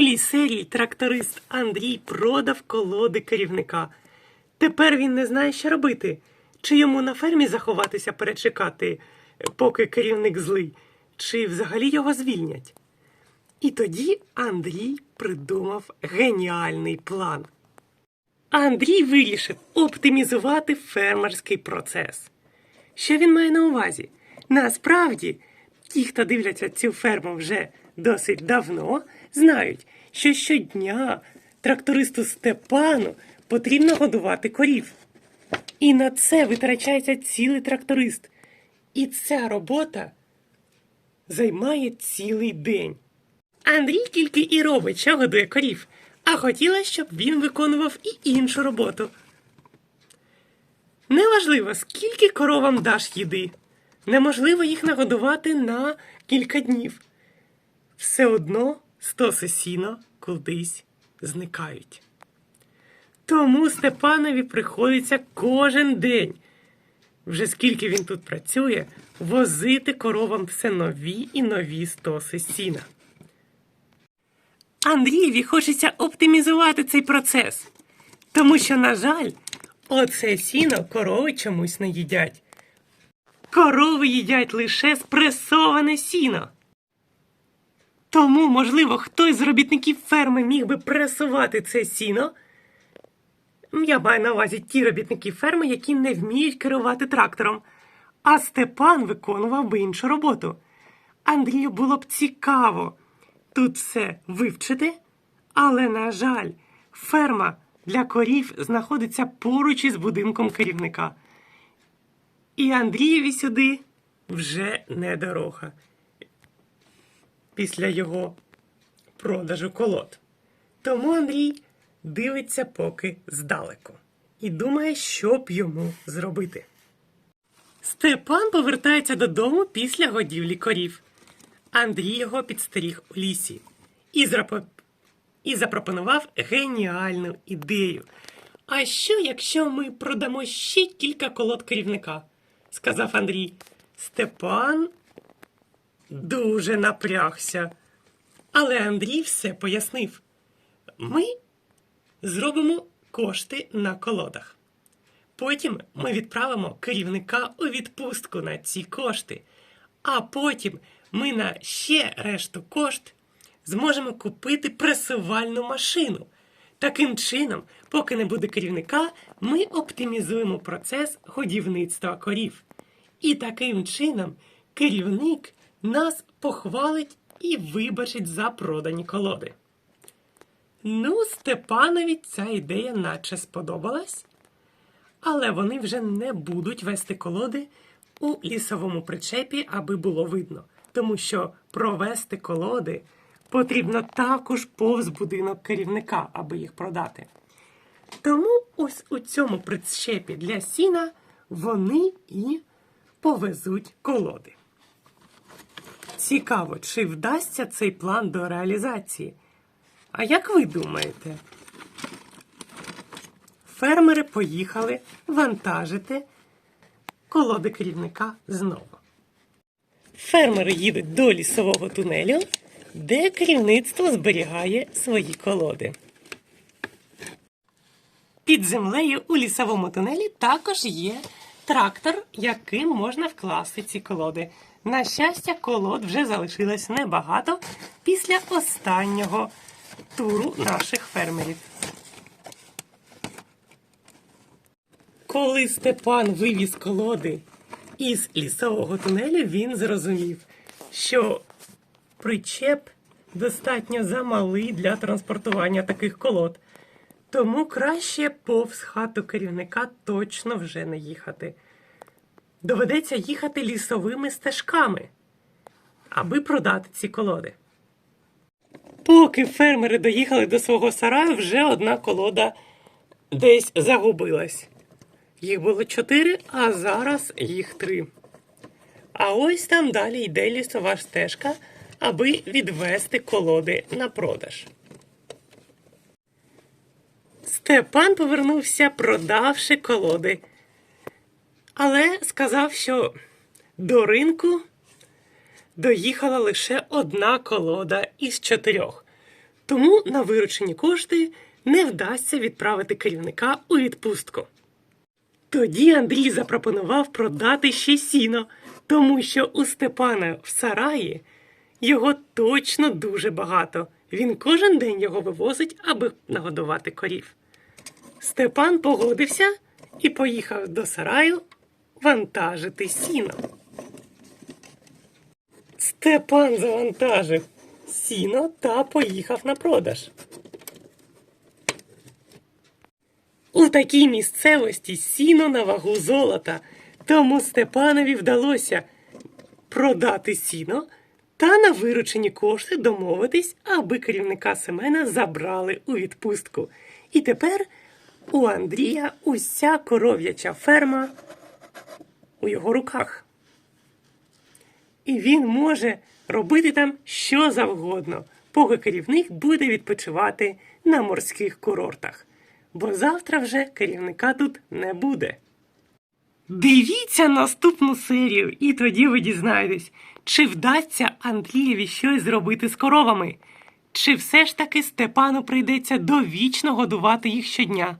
минулій серії тракторист Андрій продав колоди керівника. Тепер він не знає, що робити. Чи йому на фермі заховатися перечекати, поки керівник злий, чи взагалі його звільнять. І тоді Андрій придумав геніальний план. Андрій вирішив оптимізувати фермерський процес. Що він має на увазі? Насправді, ті, хто дивляться цю ферму вже досить давно, знають, що щодня трактористу Степану потрібно годувати корів. І на це витрачається цілий тракторист. І ця робота займає цілий день. Андрій тільки і робить, що годує корів, а хотіла, щоб він виконував і іншу роботу. Неважливо, скільки коровам даш їди. Неможливо їх нагодувати на кілька днів. Все одно стоси сіна кудись зникають. Тому Степанові приходиться кожен день, вже скільки він тут працює, возити коровам все нові і нові стоси сіна. Андрієві хочеться оптимізувати цей процес, тому що, на жаль, оце сіно корови чомусь не їдять. Корови їдять лише спресоване сіно. Тому, можливо, хтось з робітників ферми міг би пресувати це сіно. Я маю на увазі ті робітники ферми, які не вміють керувати трактором. А Степан виконував би іншу роботу. Андрію було б цікаво тут все вивчити, але, на жаль, ферма для корів знаходиться поруч із будинком керівника. І Андрієві сюди вже не дорога після його продажу колод. Тому Андрій дивиться поки здалеку і думає, що б йому зробити. Степан повертається додому після годівлі корів. Андрій його підстеріг у лісі і, зрапо... і запропонував геніальну ідею. А що, якщо ми продамо ще кілька колод керівника? сказав Андрій. Степан дуже напрягся. Але Андрій все пояснив. Ми зробимо кошти на колодах. Потім ми відправимо керівника у відпустку на ці кошти. А потім ми на ще решту кошт зможемо купити пресувальну машину. Таким чином, поки не буде керівника, ми оптимізуємо процес годівництва корів. І таким чином керівник нас похвалить і вибачить за продані колоди. Ну, Степанові ця ідея наче сподобалась, але вони вже не будуть вести колоди у лісовому причепі, аби було видно, тому що провести колоди потрібно також повз будинок керівника, аби їх продати. Тому ось у цьому причепі для сіна вони і повезуть колоди. Цікаво, чи вдасться цей план до реалізації? А як ви думаєте? Фермери поїхали вантажити колоди керівника знову. Фермери їдуть до лісового тунелю, де керівництво зберігає свої колоди. Під землею у лісовому тунелі також є трактор, яким можна вкласти ці колоди. На щастя, колод вже залишилось небагато після останнього туру наших фермерів. Коли Степан вивіз колоди із лісового тунелю, він зрозумів, що причеп достатньо замалий для транспортування таких колод. Тому краще повз хату керівника точно вже не їхати. Доведеться їхати лісовими стежками, аби продати ці колоди. Поки фермери доїхали до свого сараю, вже одна колода десь загубилась. Їх було чотири, а зараз їх три. А ось там далі йде лісова стежка, аби відвести колоди на продаж. Степан повернувся, продавши колоди, але сказав, що до ринку доїхала лише одна колода із чотирьох. Тому на виручені кошти не вдасться відправити керівника у відпустку. Тоді Андрій запропонував продати ще сіно, тому що у Степана в сараї його точно дуже багато. Він кожен день його вивозить, аби нагодувати корів. Степан погодився і поїхав до сараю вантажити сіно. Степан завантажив сіно та поїхав на продаж. У такій місцевості сіно на вагу золота, тому Степанові вдалося продати сіно та на виручені кошти домовитись, аби керівника Семена забрали у відпустку. І тепер у Андрія уся коров'яча ферма у його руках. І він може робити там що завгодно, поки керівник буде відпочивати на морських курортах. Бо завтра вже керівника тут не буде. Дивіться наступну серію, і тоді ви дізнаєтесь, чи вдасться Андрієві щось зробити з коровами, чи все ж таки Степану прийдеться довічно годувати їх щодня.